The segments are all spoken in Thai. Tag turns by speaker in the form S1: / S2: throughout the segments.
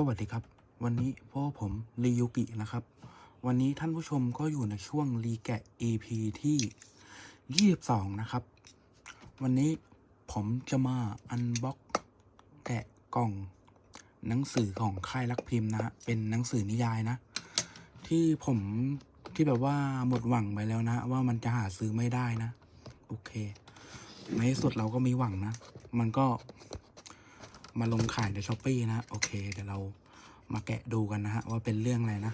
S1: สวัสดีครับ วันนี้พ่อผมรียุกินะครับ วันนี้ท่านผู้ชมก็อยู่ในช่วงรีแกะ EP ที่ 22 นะครับ วันนี้ผมจะมาอันบ็อกแกะกล่อง หนังสือของค่ายรักพิมพ์นะฮะเป็นหนังสือนิยายนะ ที่ผมที่แบบว่าหมดหวังไปแล้วนะ ว่ามันจะหาซื้อไม่ได้นะ โอเค ในที่สุดเราก็มีหวังนะ มันก็ มาลงขายในช้อปปีนะ โอเค เดี๋ยวเรามาแกะดูกันนะฮะ ว่าเป็นเรื่องอะไรนะ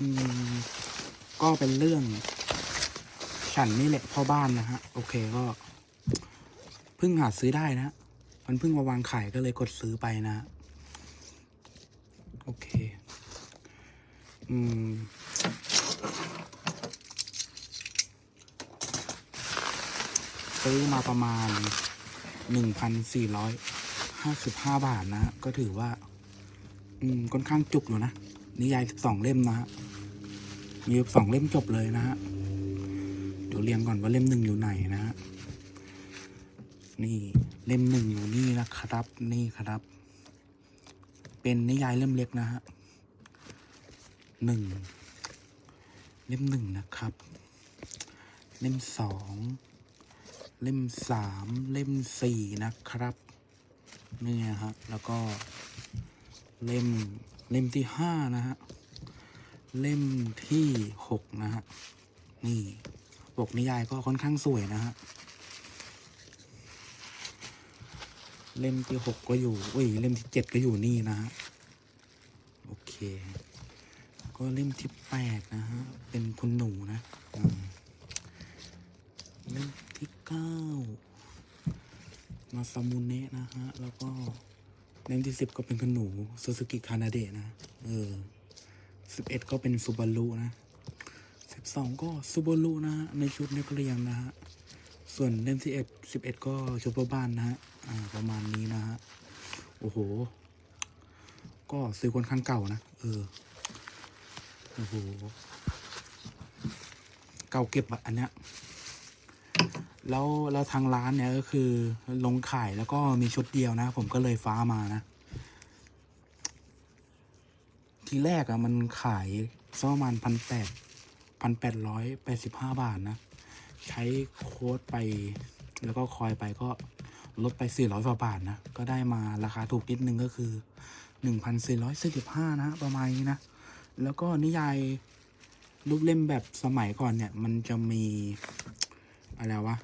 S1: อืม ก็เป็นเรื่อง ฉันนี่แหละพ่อบ้านนะฮะ โอเคก็เพิ่งหาซื้อได้นะมันเพิ่งมาวางขายก็เลยกดซื้อไปนะ โอเค อืมซื้อมาประมาณหนึ่งพันสี่ร้อยห้าสิบห้าบาทนะ ก็ถือว่า อืมค่อนข้างจุกอยู่นะ นิยายสองเล่มนะฮะ มีสองเล่มจบเลยนะฮะ เดี๋ยวเรียงก่อนว่าเล่มหนึ่งอยู่ไหนนะฮะ นี่เล่มหนึ่งอยู่นี่นะครับ นี่ครับ เป็นนิยายเล่มเล็กนะฮะหนึ่งเล่มหนึ่งนะครับ เล่มสองเล่มสามเล่มสี่นะครับนี่นะฮะแล้วก็เล่มเล่มที่ห้านะฮะ เล่มที่หกนะฮะ นี่ปกนิยายก็ค่อนข้างสวยนะฮะ เล่มที่หกก็อยู่เอ้ยเล่มที่เจ็ดก็อยู่นี่นะฮะ โอเค ก็เล่มที่แปดนะฮะ เป็นคุณหนูนะเล่มที่เก้ามาซามุเนะนะฮะ แล้วก็เล่มที่สิบก็เป็นคุณหนูซูซูกิคานาเดะนะ เออ สิบเอ็ดก็เป็นซูบารุนะสิบสองก็ซูบารุนะฮะในชุดนักเรียนนะฮะ ส่วนเล่มที่เอ็ดสิบเอ็ดก็ชุดพ่อบ้านนะฮะ อ่า ประมาณนี้นะฮะ โอ้โห ก็ซื้อคนข้างเก่านะ เออ โอ้โห เก่าเก็บอะอันเนี้ยแล้วแล้วทางร้านเนี่ยก็คือลงขายแล้วก็มีชุดเดียวนะ ผมก็เลยฟ้ามานะ ทีแรกอะมันขายสักประมาณพันแปดพันแปดร้อยแปดสิบห้าบาทนะ ใช้โค้ดไปแล้วก็คอยไปก็ลดไปสี่ร้อยกว่าบาทนะ ก็ได้มาราคาถูกนิดนึงก็คือหนึ่งพันสี่ร้อยสี่สิบห้านะ ประมาณนี้นะ แล้วก็นิยายรูปเล่มแบบสมัยก่อนเนี่ย มันจะมีอะไรวะ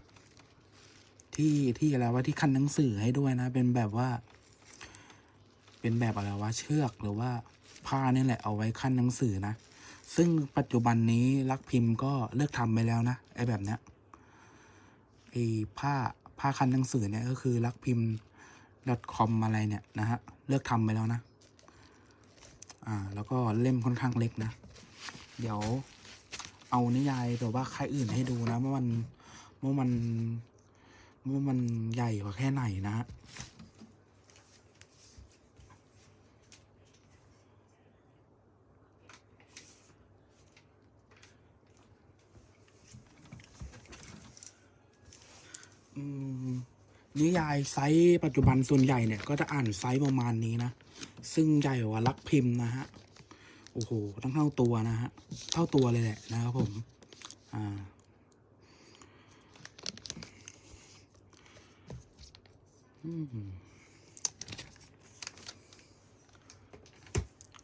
S1: ที่ที่อะไรวะที่คันหนังสือให้ด้วยนะ เป็นแบบว่า เป็นแบบอะไรวะเชือกหรือว่าผ้านี่แหละเอาไว้ขั้นหนังสือนะ ซึ่งปัจจุบันนี้รักพิมพ์ก็เลิกทำไปแล้วนะไอ้แบบเนี้ยไอ้ผ้าผ้าคันหนังสือเนี่ยก็คือรักพิมพ์ .com อะไรเนี่ยนะฮะเลิกทำไปแล้วนะ อ่า แล้วก็เล่มค่อนข้างเล็กนะ เดี๋ยวเอานิยายแบบว่าใครอื่นให้ดูนะว่ามันว่ามันว่ามันใหญ่กว่าแค่ไหนนะฮะ นิยายไซส์ปัจจุบันส่วนใหญ่เนี่ย ก็จะอ่านไซส์ประมาณนี้นะ ซึ่งใหญ่กว่าลักพิมพ์นะฮะ โอ้โหตั้งเท่าตัวนะฮะ เท่าตัวเลยแหละนะครับผม อ่า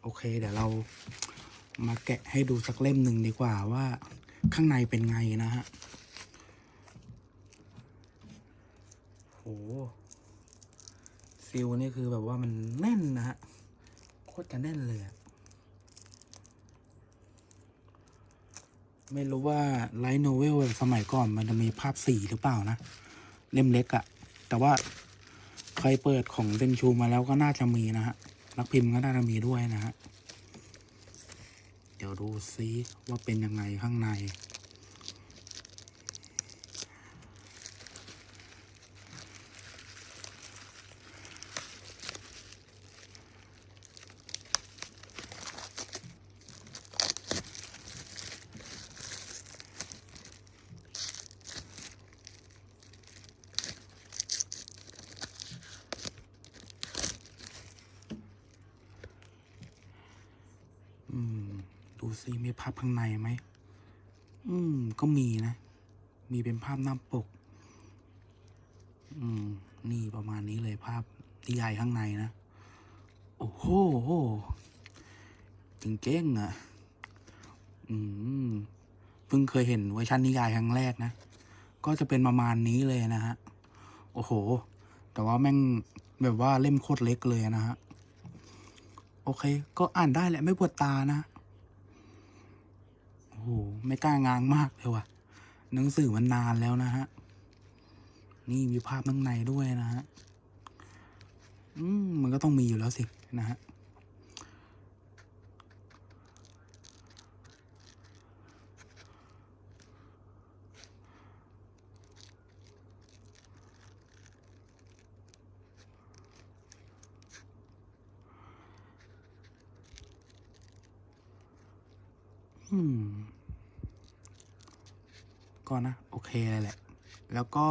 S1: โอเค เดี๋ยวเรามาแกะให้ดูสักเล่มหนึ่งดีกว่าว่าข้างในเป็นไงนะฮะ โห ซิลนี่คือแบบว่ามันแน่นนะฮะ โคตรจะแน่นเลยอะไม่รู้ว่าไลท์โนเวลสมัยก่อนมันจะมีภาพสีหรือเปล่านะ เล่มเล็กอะแต่ว่าใครเปิดของเดนชูมาแล้วก็น่าจะมีนะฮะนักพิมพ์ก็น่าจะมีด้วยนะฮะ เดี๋ยวดูซิว่าเป็นยังไงข้างใน มีภาพข้างในไหม อืม ก็มีนะ มีเป็นภาพหน้าปก อืม นี่ประมาณนี้เลยภาพที่ใหญ่ข้างในนะ โอ้โหจริงๆอะ อืม เพิ่งเคยเห็นเวอร์ชันนิยายครั้งแรกนะ ก็จะเป็นประมาณนี้เลยนะฮะ โอ้โห แต่ว่าแม่งแบบว่าเล่มโคตรเล็กเลยนะฮะ โอเค ก็อ่านได้แหละไม่ปวดตานะ หไม่กล้างางมากเลยว่ะ หนังสือมันนานแล้วนะฮะ นี่มีภาพข้างในด้วยนะฮะ อืมมันก็ต้องมีอยู่แล้วสินะฮะอืม ก็นะโอเคเลยแหละ แล้วก็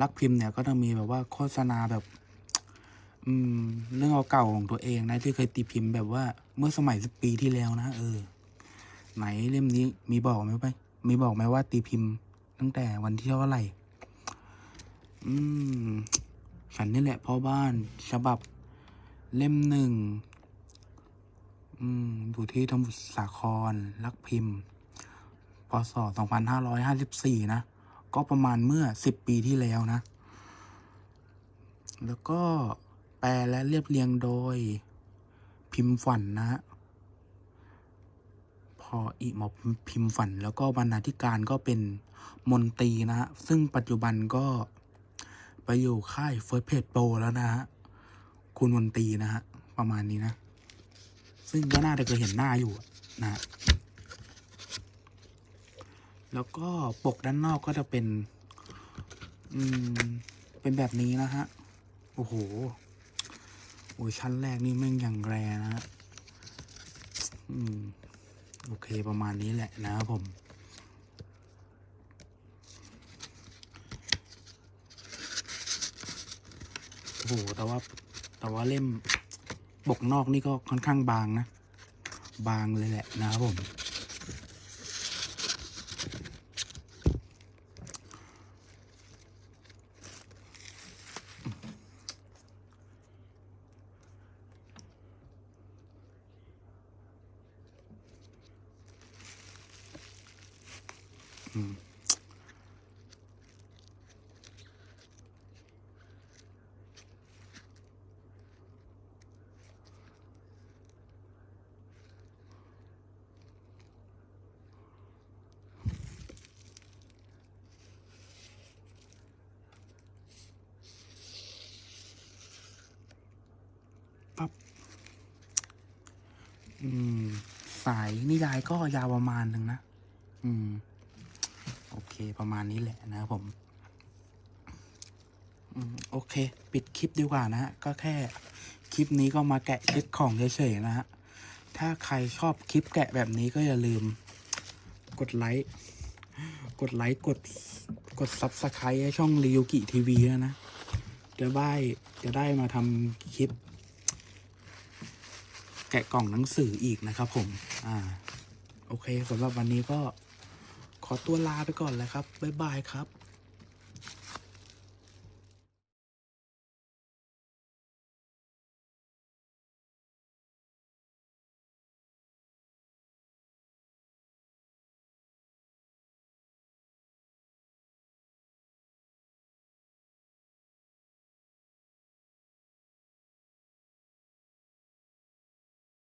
S1: รักพิมพ์เนี่ยก็จะมีแบบว่าโฆษณาแบบ อืม เรื่องเก่าของตัวเองนะที่เคยตีพิมพ์แบบว่าเมื่อสมัยสิบปีที่แล้วนะเออ ไหนเล่มนี้มีบอกไหมไปมีบอกไหมว่าตีพิมพ์ ตั้งแต่วันที่เท่าไหร่ อืมฉันนี่แหละพ่อบ้านฉบับเล่มหนึ่ง อืมอยู่ที่สมุทรสาครลักพิมพ์ พศ 2554 นะ ก็ประมาณเมื่อ 10 ปีที่แล้วนะ แล้วก็แปลและเรียบเรียงโดยพิมพ์ฝันนะฮะพออีหมอพิมพ์ฝัน แล้วก็บรรณาธิการก็เป็นมนตรีนะฮะ ซึ่งปัจจุบันก็ไปอยู่ค่ายเฟิร์สเพจโปรแล้วนะฮะ คุณมนตรีนะฮะ ประมาณนี้นะ ซึ่งก็น่าจะเคยเห็นหน้าอยู่นะ แล้วก็ปกด้านนอกก็จะเป็น อืม เป็นแบบนี้นะฮะ โอ้โห โอ้ชั้นแรกนี่แม่งอย่างแรนะฮะ อืม โอเคประมาณนี้แหละนะครับผม โอ้โห แต่ว่า แต่ว่าเล่ม ปกนอกนี่ก็ค่อนข้างบางนะ บางเลยแหละนะครับผม ปั๊บสายนิยายก็ยาวประมาณหนึ่งนะ อืม อเคประมาณนี้แหละนะครับผมโอเค ปิดคลิปดีกว่านะฮะก็แค่คลิปนี้ก็มาแกะเช็คของเฉยๆนะฮะถ้าใครชอบคลิปแกะแบบนี้ก็อย่าลืม กดไลค์กดไลค์กดกดซับสไครต์ให้ช่องริวกิทีวีนะนะจะได้จะได้มาทำคลิป แกะกล่องหนังสืออีกนะครับผม อ่า โอเคสำหรับวันนี้ก็ ขอตัวลาไปก่อนเลยครับ บ๊ายบายครับ